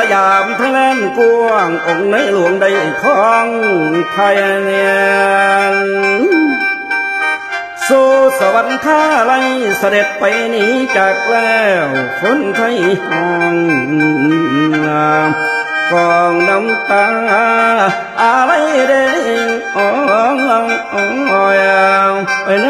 สยามทั้งแลนกว้างองค์ในหลวงได้ของไทยเนี่ยสู่สวรรค์ท่าไรเสด็จไปหนีจากแล้วคนไทยห้องกองน้ำตา อะไรเด้โอ้ยโอ้ยโอ้ยน้อ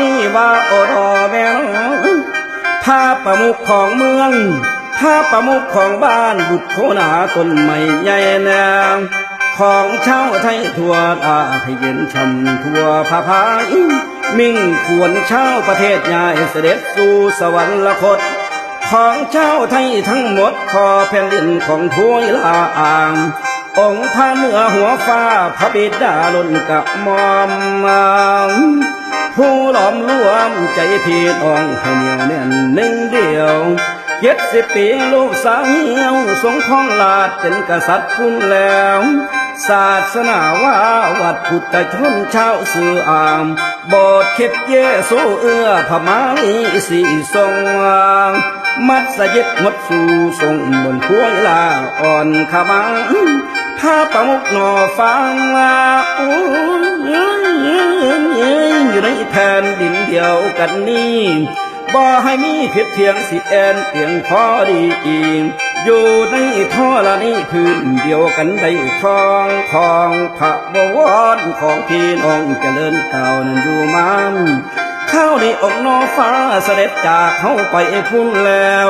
นี้ว่าโอรอแม่นพาประมุขของเมืองพาประมุขของบ้านบุตรโคนาต้นใหม่ใหญ่แนวของเช่าไทยทั่วอาให้เย็นช่ำทั่วผาพายมิ่งควรเช่าประเทศใหญ่เสด็จสู่สวรรคต ของเจ้าไทยทั้งหมดขอแผ่นดินของทวยลาอ่างองค์พระเหนือหัวฟ้าพระบิดาล้นกับมอมมา ผู้หลอมรวมใจพี่น้องให้เหนียวแน่นหนึ่งเดียวเจ็ดสิบปีลูกสาวเหี่ยวทรงครองลาดเป็นกษัตริย์คุณแล้ว ศาสนาว่าวัดพุทธชนชาวสืออามบสถ์คิดเยซูเอื้อพมาลีสีทรงวางมัดสยิดหมดสู่ทรงบนพวยลาอ่อนขมังพาประมุกหน่อฟังว่าอู้ แผ่นดินเดียวกันนี้บ่ให้มีผิดเทียงสิแอนเพียงพอดีอีกอยู่ในท่อละนี้พื้นเดียวกันได้ครองของพระบวรของพี่น้องเจริญเก่านั้นอยู่มันข้าวในอกนอฟ้าเสด็จจากเข้าไปพุ่นแล้ว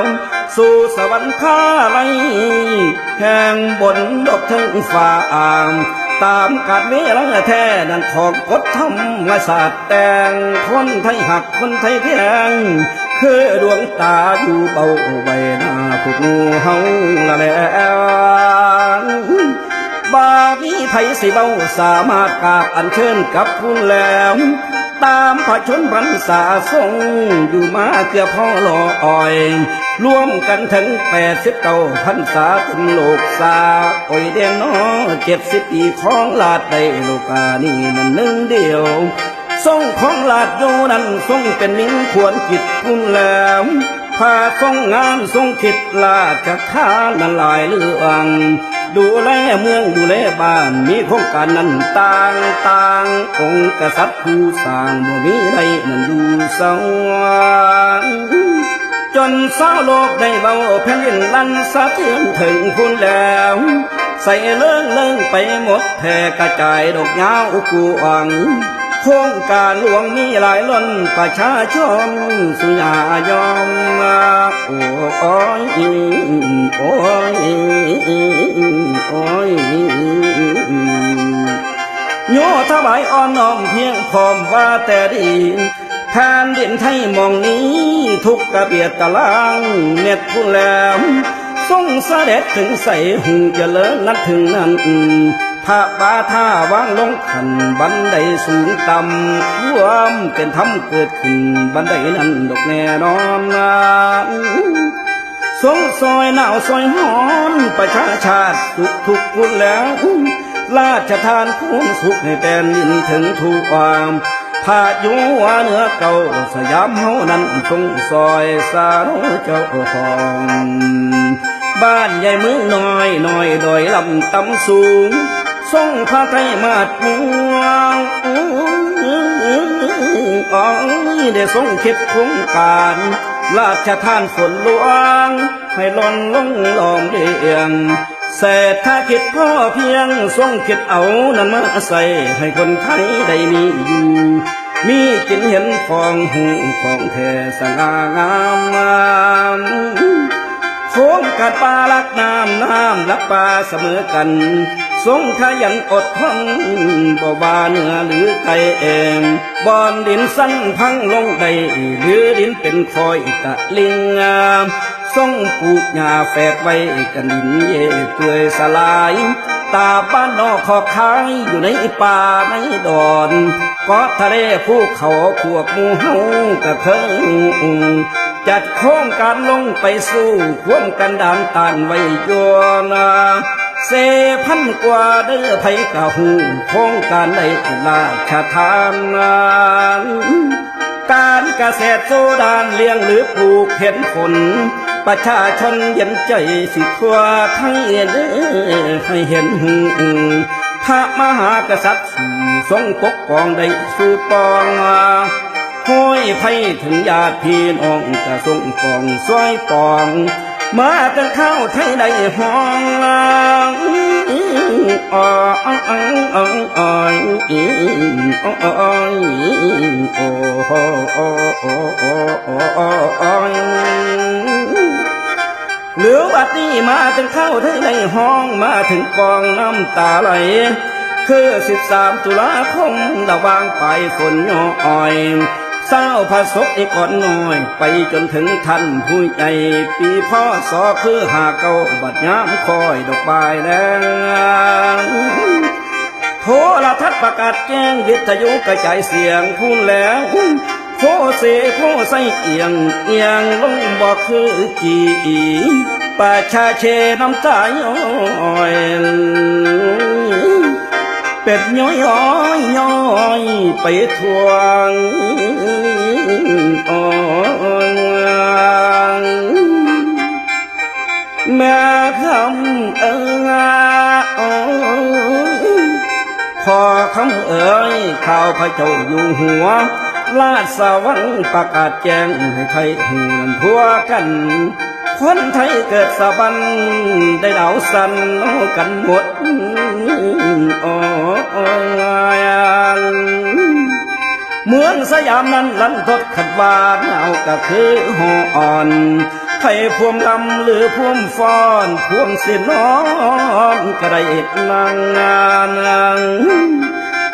สู่สวรรค์ข้าไลแห่งบนดอกทั้งฟ้าอ่าง ตามกาดเวลาแท้นั่นของกฎธรรมศาสตร์แต่งคนไทยหักคนไทยแพงคือดวงตาอยู่เบาใบหน้าผูกงูเฮาละแล้วบาดีไทยสิเบาสามารถกาบอันเชิญกับคุณแล้ว ตามพระชนพรรษาทรงอยู่มาเกือบพ่อหล่ออ่อยรวมกันถึงแปดสิบเก้าพรรษาถึงโลกสาโอ้ยเดนนอเจ็ดสิบปีของลาดได้โลกานี่นั่นหนึ่งเดียวทรงของลาดอยู่นั้นทรงเป็นมิ่งควรกิจคุณแล้วพาทรงงานทรงคิดลาจะท่านนั้นหลายเรื่อง ดูแลเมืองดูแลบ้าน มีโครงการนั้นต่างต่างองค์กษัตริย์ผู้สร้างบ่มีใดนั้นดูสวรรค์จนสาวโลกได้เบาแผ่นดินลันสะเทือนถึงคุณแล้ว ใส่เลื่องเลื่องไปหมดแผ่กระจายดอกยาวกูอังโครงการหลวงมีหลายล้นประชาชนสุยายอมมาโอ้ยโอ้ย ถวายอ่อนน้อมเพียงพร้อมว่าแต่ดีแผ่นดินไทยมองนี้ ทุกกระเบียดตะลางเม็ดผู้แหลมทรงเสด็จถึงใส่หูเจริญนัดถึงนั้นพระบาท่าวางลงขันบันไดสูงต่ำควมเป็นธรรมเกิดขึ้นบันไดนั้นดอกแน่นอนนะทรงซอยหนาวซอยหอนประชาชาติสุขทุกคุณแล้ว ราชทานคุณสุขให้แผ่นดินถึงทุกความพายุว่าเนื้อเก่าสยามเฮานั้นทรงซอยสารเจ้าของบ้านใหญ่เมือน้อยน้อยดอยลำตำสูงทรงพระไทยมาดมวงอ๋อยได้ทรงคิดโครงการราชทานฝนหลวง ให้หล่นลงลอมเดียง เศรษฐกิจพ่อเพียงทรงคิดเอานั้นมาใส่ให้คนไทยได้มีอยู่ มีกินเห็นฟองหูของแท้สง่างามโค้งกัดปลาลักน้ำน้ำลักปลาเสมอกันทรงขยันอดทนบ่บาเนื้อหรือไกลเองบอนดินสั้นพังลงได้หรือดินเป็นคอยตะลิงงาม ทรงปลูกหญ้าแฝกไว้กันดินเย่เปื่อยสลาย ตาบ้านนอกขอคายอยู่ในป่าในดอนกาะทะเลภูเขาพวกหมูเฮากะเทิงจัดโครงการลงไปสู้ควมกันดานตานไว้ยนาเสพันกว่าเด้อไผกะหูโครงการในราชทานนาการเกษตรโซดานเลี้ยงหรือปลูกเห็นผล ประชาชนเย็นใจสิทั่วไทยเด้อให้เห็นพระมหากษัตริย์ทรงปกป้องได้สู่ปองห้อยไพ่ถึงญาติพี่น้องจะทรงปองสวยปอง มากันเข้าไทยได้ห้องอ๋ออ๋ออ๋ออ๋ออ๋ออ๋อโอ้อ้โอ้โอ้โอ้โอ้โอ้ หลือวัดนี้มาถึงเข้าถึงในห้องมาถึงกองน้ำตาไหล คือสิบสามตุลาคมระวางไปฝนย่อยเศร้าพระศกอีกก่อนหน้อย ไปจนถึงท่านผู้ใจ ปีพ่อสอคือหาเก้าบัดย้ำคอยดอกบายแดงโทรทัศน์ประกาศแจ้งวิทยุกระจายเสียงพูนแล้ว โพเสโพใส่เอียงเอียงลงบอกคือจีประชาเชน้ำตาย้อยเป็ดย้อยย้อยย้อยไปทวงอ่อนแม่คำเอ๋ยพอคำเอ่ยข่าวพระเจ้าอยู่หัว ลาดสวรรค์ประกาศแจ้งให้ไทยหูนทั่วกัน คนไทยเกิดสะบันได้ดาวสันกันหมดโอ้ยเมืองสยามนั้นลันทดขัดวานเอาก็คือหออ่อนไทยพวมลำหรือพวมฟ้อนพวมสินน้อนกระไดนางงาน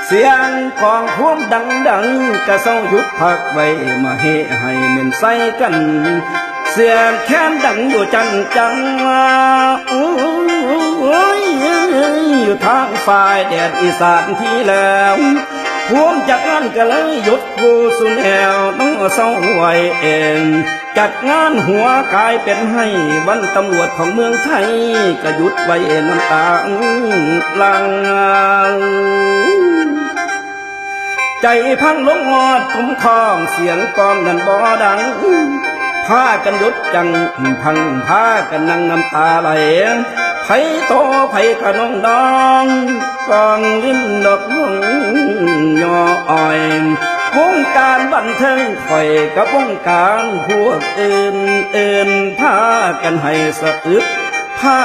เสียงของพวมดังดังๆกระเศร้าหยุดพักไว้มาเฮให้เหม่นใส่กัน เสียงแค้นดังอยู่จังจังโอ้ยอยู่ทางฝ่ายแดดอีสานที่แล้วพวมจากงานก็เลยหยุดผู้สุนแอวน้องเศร้าไว้เองจัดงานหัวกายเป็นให้วันตำรวจของเมืองไทยก็หยุดไว้น้ำตาลัง ใจพังลงงอดคุ้มครองเสียงกองนั้นบ่ดังพากันยุดจังพังพากันนั่งน้ำตาไหลไผโตไผกะนองดองกองลิ้นดอกน้องย่ออ่อยวงการบันเทิงคอยกับวงการพวกเอื่นอื่นพากันให้สะอึก พา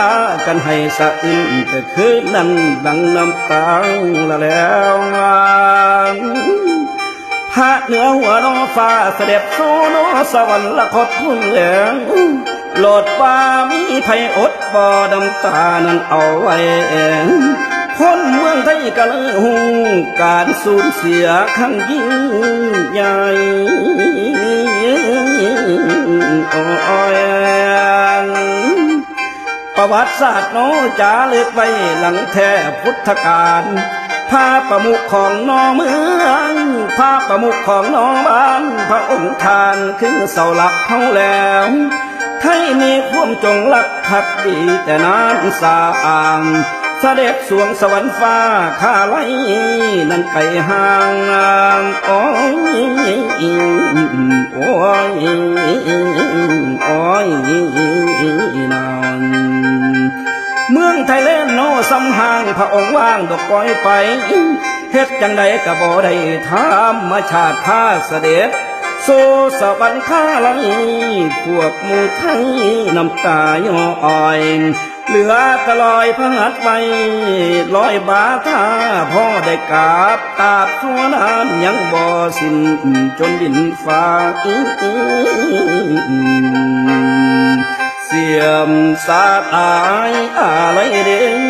กันให้สะอื้นแต่คืนนั้นดังน้ำตาละแล้วงานพระเหนือหัวน้อฟ้าเสด็จสู่นอสวรรค์ละคดพุ่งเหลืองโลดว่ามีไผอดบ่ดำตานั้นเอาไว้เองคนเมืองไทยก็เลยหูการสูญเสียครั้งยิ่งใหญ่อ้ย ประวัติศาสตร์โนจาเลึกไว้หลังแท้พุทธกาลพาประมุขของน้องเมืองพาประมุขของน้องบ้าน พระองค์ทานขึ้นเสาหลักเขาแล้วไทยมีความจงรักภักดีแต่นานสาอางเสด็จสวงสวรรค์ฟ้าข้าไล่นั่นไกลห่างโอ้ยโอ้ ห่างพระองค์ว่างดอกปล่อยไปเฮ็ดจังใดก็บ่ได้ธรรมชาติพาเสด็จสู่สวรรค์ข้าไหลพวกมู่ไทยน้ำตาย่ออ่อย เหลือตะลอยพระหัตไว้ลอยบาทาพ่อได้กราบตาบทั่วน้ำยังบ่สิ้นจนดินฟ้าเสียมสาตายอะไรเด้ง